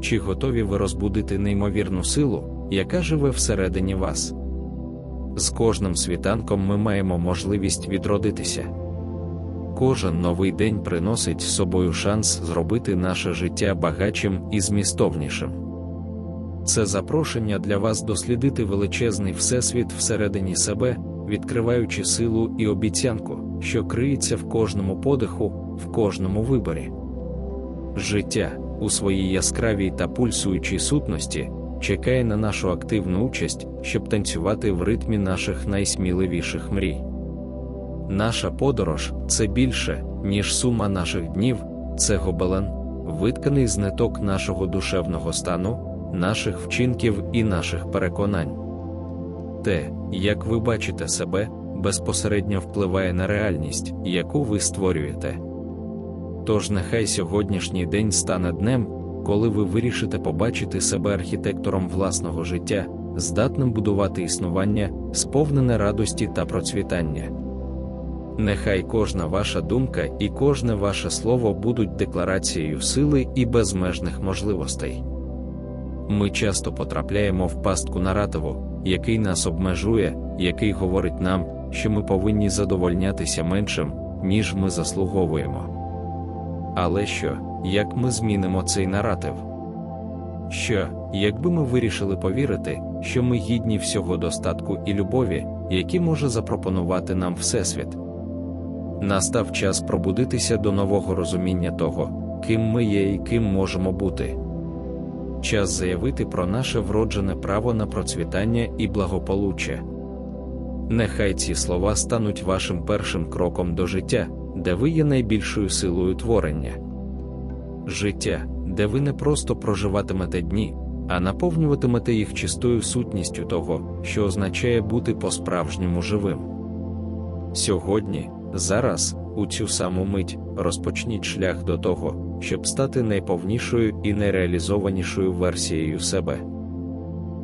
чи готові ви розбудити неймовірну силу, яка живе всередині вас. З кожним світанком ми маємо можливість відродитися. Кожен новий день приносить з собою шанс зробити наше життя багатшим і змістовнішим. Це запрошення для вас дослідити величезний всесвіт всередині себе, відкриваючи силу і обіцянку, що криється в кожному подиху, в кожному виборі. Життя у своїй яскравій та пульсуючій сутності чекає на нашу активну участь, щоб танцювати в ритмі наших найсміливіших мрій. Наша подорож це більше, ніж сума наших днів, це гобелен, витканий з ниток нашого душевного стану, наших вчинків і наших переконань. Те, як ви бачите себе, безпосередньо впливає на реальність, яку ви створюєте. Тож нехай сьогоднішній день стане днем, коли ви вирішите побачити себе архітектором власного життя, здатним будувати існування, сповнене радості та процвітання. Нехай кожна ваша думка і кожне ваше слово будуть декларацією сили і безмежних можливостей. Ми часто потрапляємо в пастку наративу, який нас обмежує, який говорить нам, що ми повинні задовольнятися меншим, ніж ми заслуговуємо. Але що, як ми змінимо цей наратив? Що, якби ми вирішили повірити, що ми гідні всього достатку і любові, які може запропонувати нам Всесвіт? Настав час пробудитися до нового розуміння того, ким ми є і ким можемо бути. Час заявити про наше вроджене право на процвітання і благополуччя. Нехай ці слова стануть вашим першим кроком до життя, де ви є найбільшою силою творення. Життя, де ви не просто проживатимете дні, а наповнюватимете їх чистою сутністю того, що означає бути по-справжньому живим. Сьогодні, зараз, у цю саму мить, розпочніть шлях до того, щоб стати найповнішою і найреалізованішою версією себе.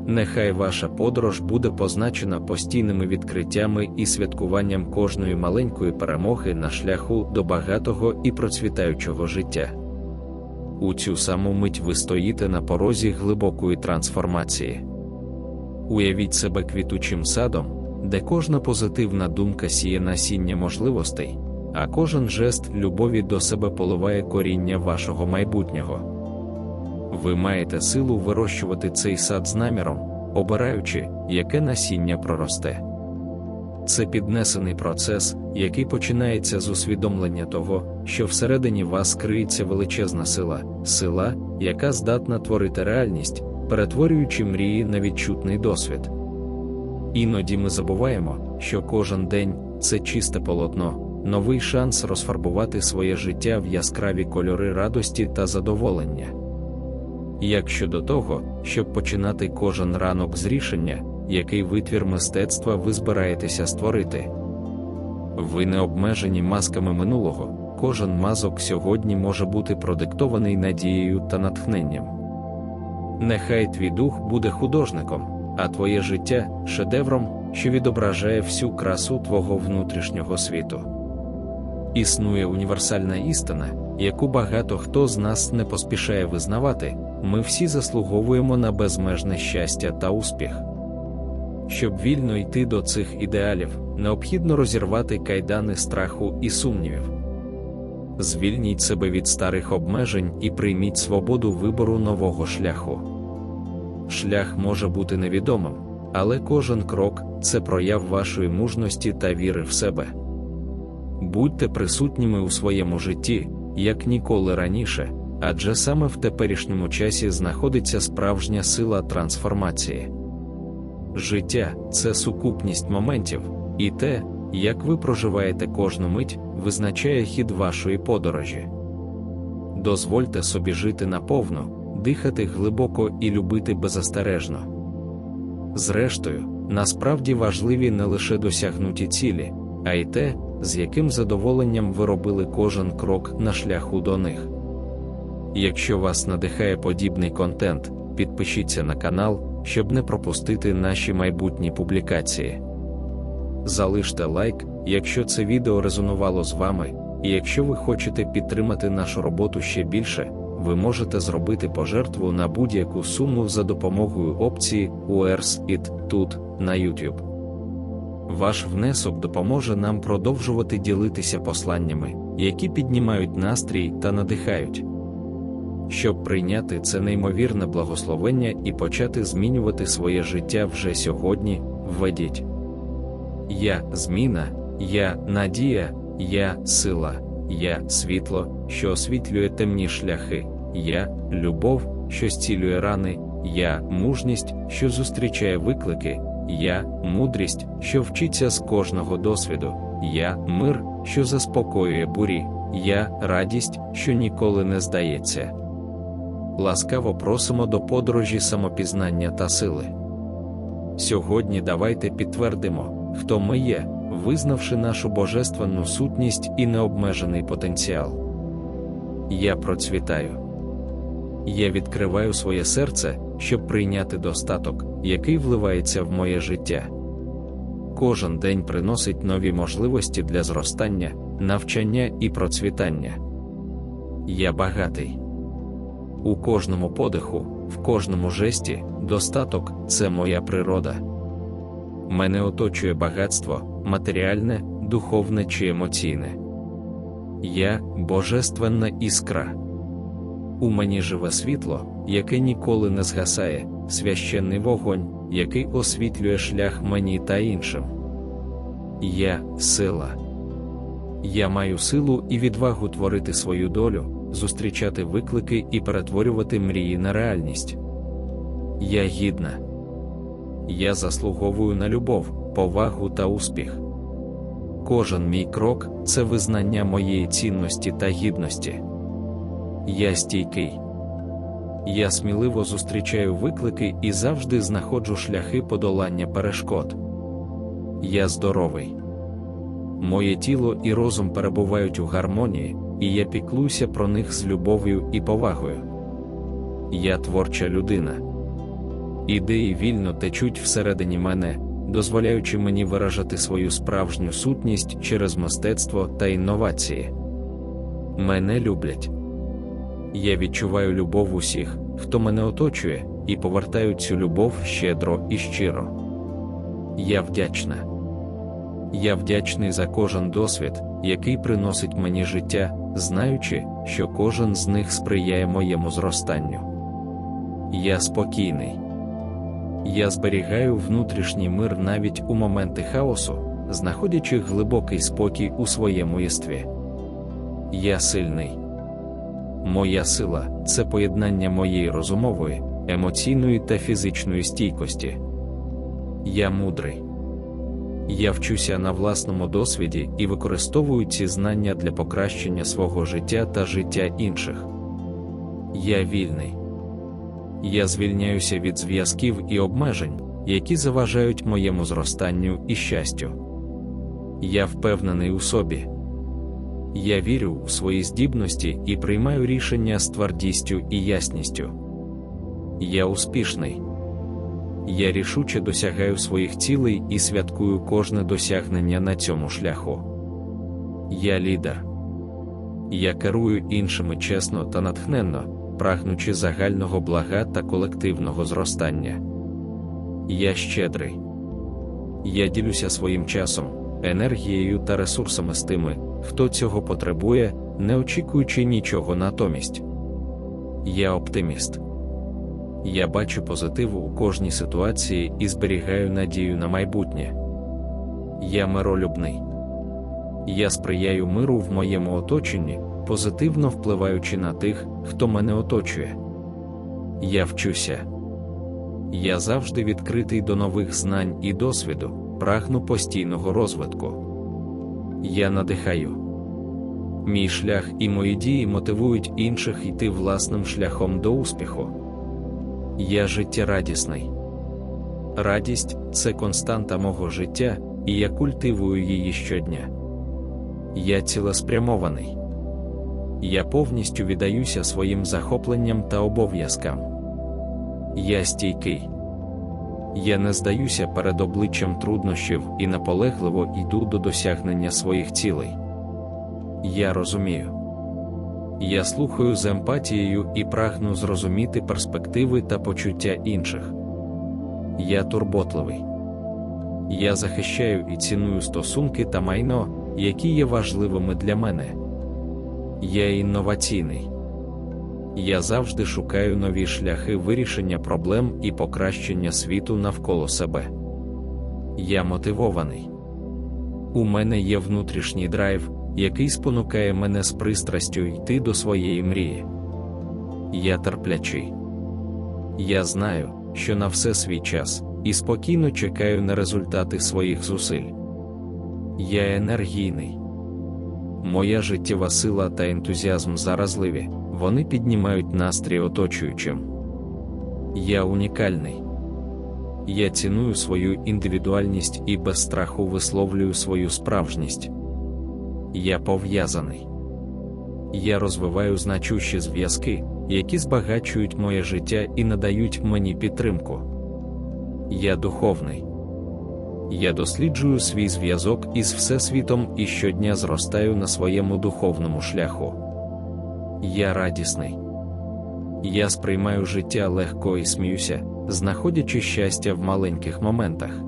Нехай ваша подорож буде позначена постійними відкриттями і святкуванням кожної маленької перемоги на шляху до багатого і процвітаючого життя. У цю саму мить ви стоїте на порозі глибокої трансформації. Уявіть себе квітучим садом, де кожна позитивна думка сіє насіння можливостей, а кожен жест любові до себе поливає коріння вашого майбутнього. Ви маєте силу вирощувати цей сад з наміром, обираючи, яке насіння проросте. Це піднесений процес, який починається з усвідомлення того, що всередині вас криється величезна сила, сила, яка здатна творити реальність, перетворюючи мрії на відчутний досвід. Іноді ми забуваємо, що кожен день це чисте полотно, новий шанс розфарбувати своє життя в яскраві кольори радості та задоволення. Як щодо того, щоб починати кожен ранок з рішення, який витвір мистецтва ви збираєтеся створити. Ви не обмежені масками минулого, кожен мазок сьогодні може бути продиктований надією та натхненням. Нехай твій дух буде художником, а твоє життя шедевром, що відображає всю красу твого внутрішнього світу. Існує універсальна істина, яку багато хто з нас не поспішає визнавати, ми всі заслуговуємо на безмежне щастя та успіх. Щоб вільно йти до цих ідеалів, необхідно розірвати кайдани страху і сумнівів. Звільніть себе від старих обмежень і прийміть свободу вибору нового шляху. Шлях може бути невідомим, але кожен крок це прояв вашої мужності та віри в себе. Будьте присутніми у своєму житті, як ніколи раніше, адже саме в теперішньому часі знаходиться справжня сила трансформації. Життя це сукупність моментів, і те, як ви проживаєте кожну мить, визначає хід вашої подорожі. Дозвольте собі жити наповну, дихати глибоко і любити беззастережно. Зрештою, насправді важливі не лише досягнуті цілі, а й те, з яким задоволенням ви робили кожен крок на шляху до них. Якщо вас надихає подібний контент, підпишіться на канал, щоб не пропустити наші майбутні публікації. Залиште лайк, якщо це відео резонувало з вами, і якщо ви хочете підтримати нашу роботу ще більше, ви можете зробити пожертву на будь-яку суму за допомогою опції URS IT тут на YouTube. Ваш внесок допоможе нам продовжувати ділитися посланнями, які піднімають настрій та надихають. Щоб прийняти це неймовірне благословення і почати змінювати своє життя вже сьогодні, введіть. Я зміна, я надія, я сила, я світло, що освітлює темні шляхи, я любов, що зцілює рани, я мужність, що зустрічає виклики, я мудрість, що вчиться з кожного досвіду, я мир, що заспокоює бурі, я радість, що ніколи не здається. Ласкаво просимо до подорожі самопізнання та сили. Сьогодні давайте підтвердимо, хто ми є, визнавши нашу божественну сутність і необмежений потенціал. Я процвітаю. Я відкриваю своє серце, щоб прийняти достаток, який вливається в моє життя. Кожен день приносить нові можливості для зростання, навчання і процвітання. Я багатий. У кожному подиху, в кожному жесті, достаток це моя природа. Мене оточує багатство, матеріальне, духовне чи емоційне. Я божественна іскра. У мені живе світло, яке ніколи не згасає, священний вогонь, який освітлює шлях мені та іншим. Я сила. Я маю силу і відвагу творити свою долю, зустрічати виклики і перетворювати мрії на реальність. Я гідна. Я заслуговую на любов, повагу та успіх. Кожен мій крок це визнання моєї цінності та гідності. Я стійкий. Я сміливо зустрічаю виклики і завжди знаходжу шляхи подолання перешкод. Я здоровий. Моє тіло і розум перебувають у гармонії, і я піклуюся про них з любов'ю і повагою. Я творча людина. Ідеї вільно течуть всередині мене, дозволяючи мені виражати свою справжню сутність через мистецтво та інновації. Мене люблять. Я відчуваю любов усіх, хто мене оточує, і повертаю цю любов щедро і щиро. Я вдячна. Я вдячний за кожен досвід, який приносить мені життя, знаючи, що кожен з них сприяє моєму зростанню. Я спокійний. Я зберігаю внутрішній мир навіть у моменти хаосу, знаходячи глибокий спокій у своєму єстві. Я сильний. Моя сила це поєднання моєї розумової, емоційної та фізичної стійкості. Я мудрий. Я вчуся на власному досвіді і використовую ці знання для покращення свого життя та життя інших. Я вільний. Я звільняюся від зв'язків і обмежень, які заважають моєму зростанню і щастю. Я впевнений у собі. Я вірю у свої здібності і приймаю рішення з твердістю і ясністю. Я успішний. Я рішуче досягаю своїх цілей і святкую кожне досягнення на цьому шляху. Я лідер. Я керую іншими чесно та натхненно, прагнучи загального блага та колективного зростання. Я щедрий. Я ділюся своїм часом, енергією та ресурсами з тими, хто цього потребує, не очікуючи нічого натомість. Я оптиміст. Я бачу позитиву у кожній ситуації і зберігаю надію на майбутнє. Я миролюбний. Я сприяю миру в моєму оточенні, позитивно впливаючи на тих, хто мене оточує. Я вчуся. Я завжди відкритий до нових знань і досвіду, прагну постійного розвитку. Я надихаю. Мій шлях і мої дії мотивують інших йти власним шляхом до успіху. Я життєрадісний. Радість це константа мого життя, і я культивую її щодня. Я цілеспрямований. Я повністю віддаюся своїм захопленням та обов'язкам. Я стійкий. Я не здаюся перед обличчям труднощів і наполегливо йду до досягнення своїх цілей. Я розумію. Я слухаю з емпатією і прагну зрозуміти перспективи та почуття інших. Я турботливий. Я захищаю і ціную стосунки та майно, які є важливими для мене. Я інноваційний. Я завжди шукаю нові шляхи вирішення проблем і покращення світу навколо себе. Я мотивований. У мене є внутрішній драйв, який спонукає мене з пристрастю йти до своєї мрії. Я терплячий. Я знаю, що на все свій час, і спокійно чекаю на результати своїх зусиль. Я енергійний. Моя життєва сила та ентузіазм заразливі, вони піднімають настрій оточуючим. Я унікальний. Я ціную свою індивідуальність і без страху висловлюю свою справжність. Я пов'язаний. Я розвиваю значущі зв'язки, які збагачують моє життя і надають мені підтримку. Я духовний. Я досліджую свій зв'язок із Всесвітом і щодня зростаю на своєму духовному шляху. Я радісний. Я сприймаю життя легко і сміюся, знаходячи щастя в маленьких моментах.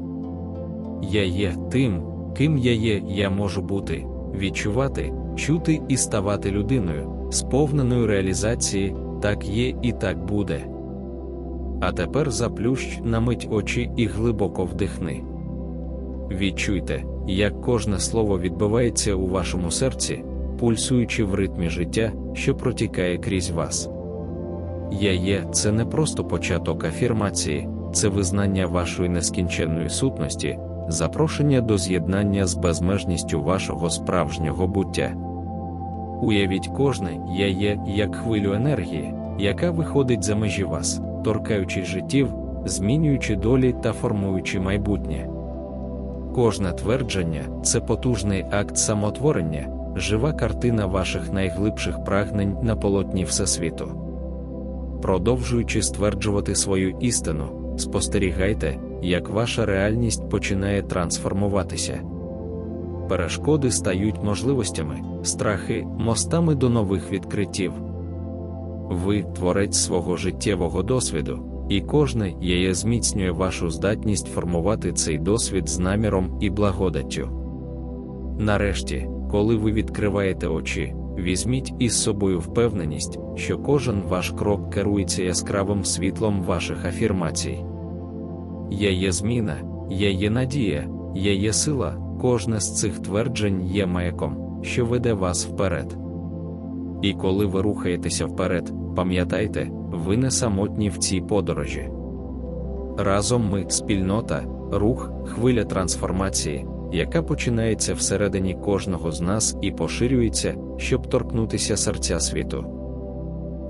Я є тим, ким я є, я можу бути, відчувати, чути і ставати людиною, сповненою реалізації, так є і так буде. А тепер заплющ на мить очі і глибоко вдихни. Відчуйте, як кожне слово відбивається у вашому серці, пульсуючи в ритмі життя, що протікає крізь вас. Я є це не просто початок афірмації, це визнання вашої нескінченної сутності, запрошення до з'єднання з безмежністю вашого справжнього буття. Уявіть кожне я є як хвилю енергії, яка виходить за межі вас, торкаючи життів, змінюючи долі та формуючи майбутнє. Кожне твердження це потужний акт самотворення, жива картина ваших найглибших прагнень на полотні Всесвіту. Продовжуючи стверджувати свою істину, спостерігайте, як ваша реальність починає трансформуватися. Перешкоди стають можливостями, страхи мостами до нових відкриттів. Ви творець свого життєвого досвіду, і кожне яє зміцнює вашу здатність формувати цей досвід з наміром і благодаттю. Нарешті, коли ви відкриваєте очі, візьміть із собою впевненість, що кожен ваш крок керується яскравим світлом ваших афірмацій. Я є зміна, я є надія, я є сила, кожне з цих тверджень є маяком, що веде вас вперед. І коли ви рухаєтеся вперед, пам'ятайте, ви не самотні в цій подорожі. Разом ми спільнота, рух, хвиля трансформації, яка починається всередині кожного з нас і поширюється, щоб торкнутися серця світу.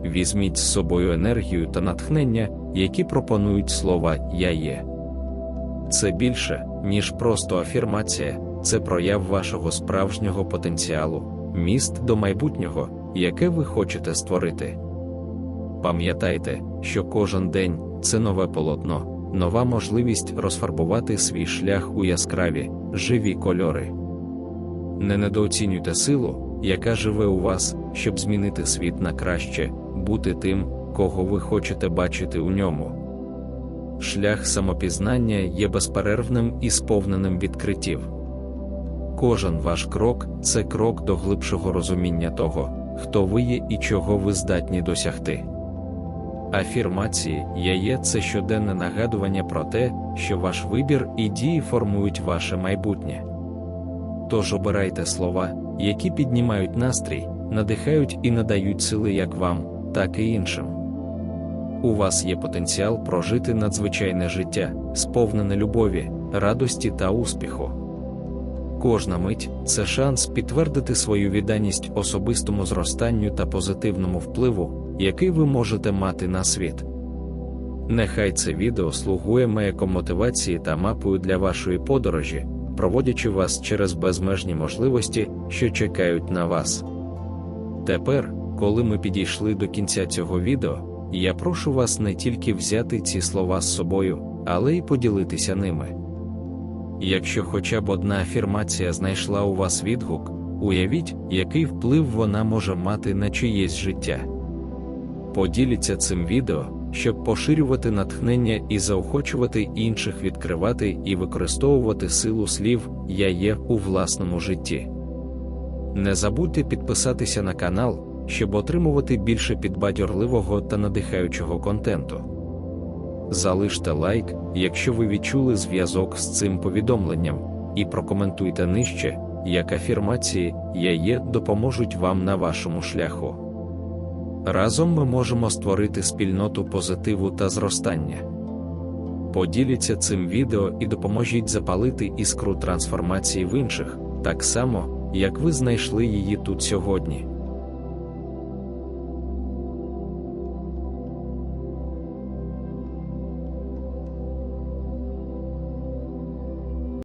Візьміть з собою енергію та натхнення, які пропонують слова Я є. Це більше, ніж просто афірмація, це прояв вашого справжнього потенціалу, міст до майбутнього, яке ви хочете створити. Пам'ятайте, що кожен день це нове полотно, нова можливість розфарбувати свій шлях у яскраві, живі кольори. Не недооцінюйте силу, яка живе у вас, щоб змінити світ на краще, бути тим, кого ви хочете бачити у ньому. Шлях самопізнання є безперервним і сповненим відкриттів. Кожен ваш крок це крок до глибшого розуміння того, хто ви є і чого ви здатні досягти. Афірмації я є це щоденне нагадування про те, що ваш вибір і дії формують ваше майбутнє. Тож обирайте слова, які піднімають настрій, надихають і надають сили як вам, так і іншим. У вас є потенціал прожити надзвичайне життя, сповнене любові, радості та успіху. Кожна мить це шанс підтвердити свою відданість особистому зростанню та позитивному впливу який ви можете мати на світ. Нехай це відео слугує маяком мотивації та мапою для вашої подорожі, проводячи вас через безмежні можливості, що чекають на вас. Тепер, коли ми підійшли до кінця цього відео, я прошу вас не тільки взяти ці слова з собою, але й поділитися ними. Якщо хоча б одна афірмація знайшла у вас відгук, Уявіть, який вплив вона може мати на чиєсь життя. Поділіться цим відео, щоб поширювати натхнення і заохочувати інших відкривати і використовувати силу слів Я є у власному житті. Не забудьте підписатися на канал, щоб отримувати більше підбадьорливого та надихаючого контенту. Залиште лайк, якщо ви відчули зв'язок з цим повідомленням, і прокоментуйте нижче, як афірмації Я є допоможуть вам на вашому шляху. Разом ми можемо створити спільноту позитиву та зростання. Поділіться цим відео і допоможіть запалити іскру трансформації в інших, так само, як ви знайшли її тут сьогодні.